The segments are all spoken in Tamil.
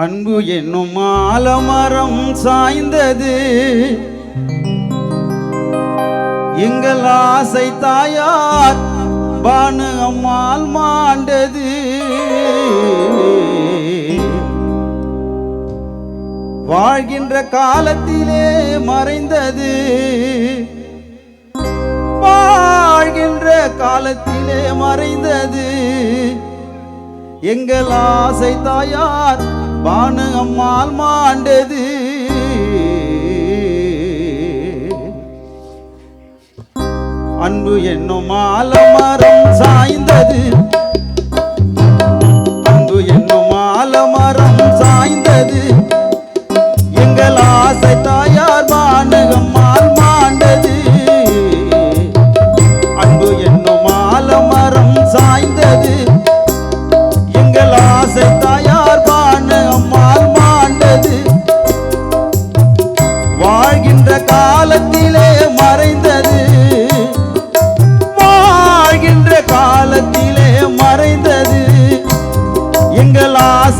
அன்பு என்னும் ஆலமரம் சாய்ந்தது. எங்கள் ஆசை தாயார் பானு அம்மாள் மாண்டது. வாழ்கின்ற காலத்திலே மறைந்தது. வாழ்கின்ற காலத்திலே மறைந்தது. எங்கள் ஆசை தாயார் பானு அம்மாள் மாண்டது. அன்பு என்னும் ஆலமரம் சாய்ந்தது. அன்பு என்னும் ஆலமரம் சாய்ந்தது.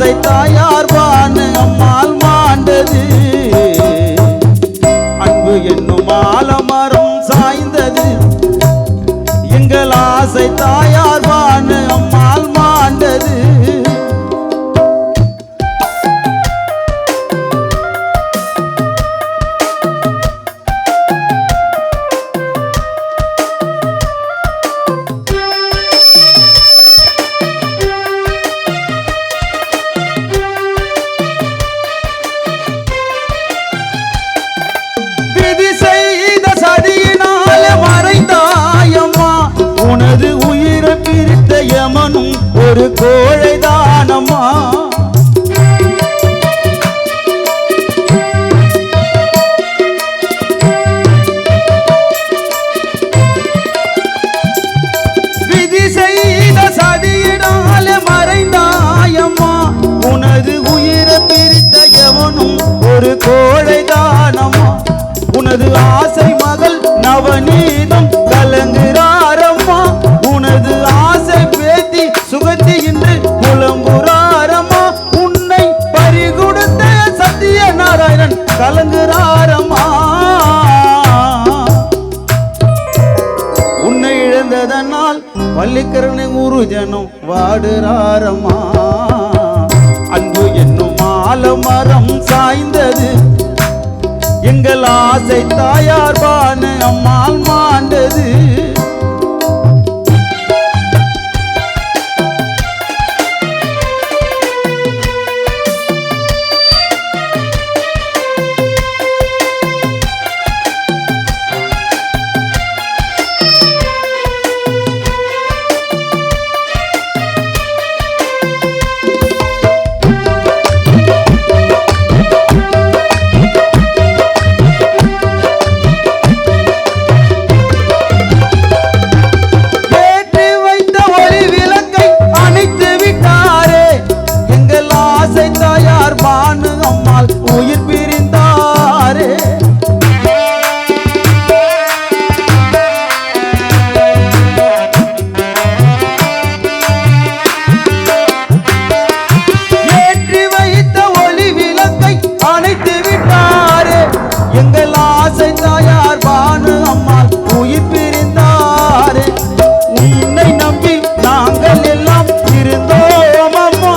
எங்கள் தாயார் பானு அம்மாள் மாண்டது. அன்பு என்னும் ஆலமரம் சாய்ந்தது. எங்கள் ஆசை தாயார் பானு அம்மாள் உனது உயிரை பிரித்த யமனும் ஒரு கோழ கலங்குறாரம்மா. உன்னை இழந்ததனால் பள்ளிக்கரணை ஊரு வாடுறாரம்மா. அன்பு என்னும் ஆலமரம் சாய்ந்தது. எங்கள் ஆசை தாயார் அம்மாள் மாண்டது. எங்கள் ஆசை தாயார் பானு அம்மாள் உயிர் பிரிந்தாரே. உன்னை நம்பி நாங்கள் எல்லாம் இருந்தோம் அம்மா.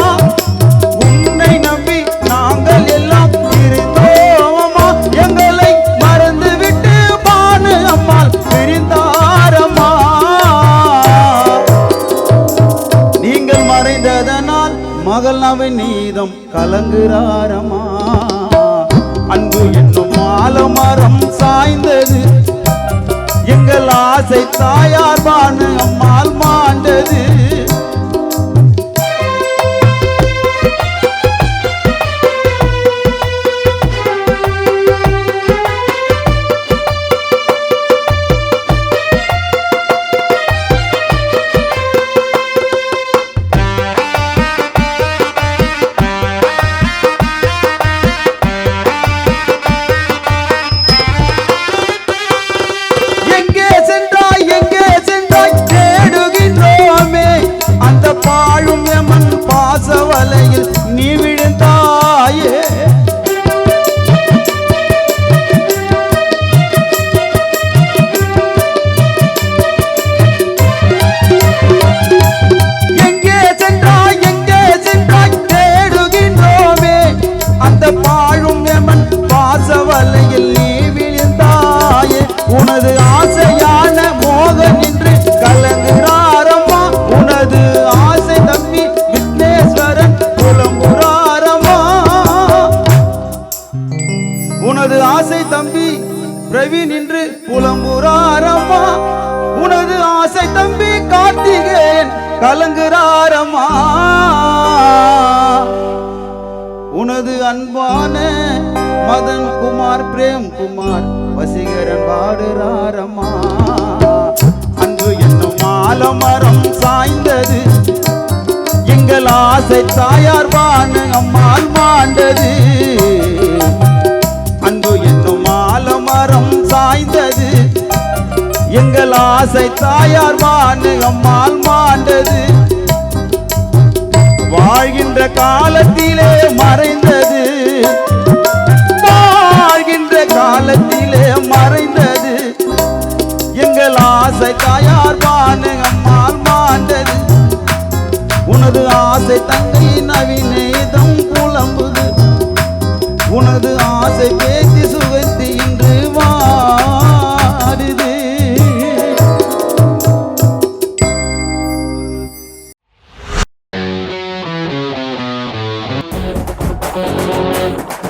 உன்னை நம்பி நாங்கள் எல்லாம் இருந்தோம் அம்மா. எங்களை மறந்து விட்டு பானு அம்மாள் பிரிந்தாரம்மா நீங்கள் மறைந்ததனால் மகள் நவநீதம் கலங்குறாரம்மா அன்பு என்னும் ஆலமரம் சாய்ந்தது. எங்கள் ஆசை தாயார் பானு அம்மா. பாழும் எமன் பாசவலையில் நீ விழுந்தாயே. உனது ஆசையான மோக நின்று கலங்குறாரம்மா. உனது ஆசை தம்பி விக்னேஸ்வரன் புலம்புறாரம்மா. உனது ஆசை தம்பி பிரவீன் நின்று புலம்புறாரம்மா. உனது ஆசை தம்பி கார்த்திகேயன் கலங்குறாரம்மா. அன்பான மதன் குமார் பிரேம் குமார் வசீகரன் பாடுறாரம்மா அன்பு என்னும் ஆலமரம் சாய்ந்தது. எங்கள் ஆசை தாயார் வான அம்மாள் மாண்டது. அன்பு என்னும் ஆலமரம் சாய்ந்தது. எங்கள் ஆசை தாயார் வான அம்மாள் மாண்டது. வாழ்கின்ற காலத்திலே மறைந்தது. வாழ்கின்ற காலத்திலே மறைந்தது. எங்கள் ஆசை தாயார் வானு அம்மாள் மாண்டது. உனது ஆசை தங்கை நவீனேதம் புலம்புது. உனது ஆசை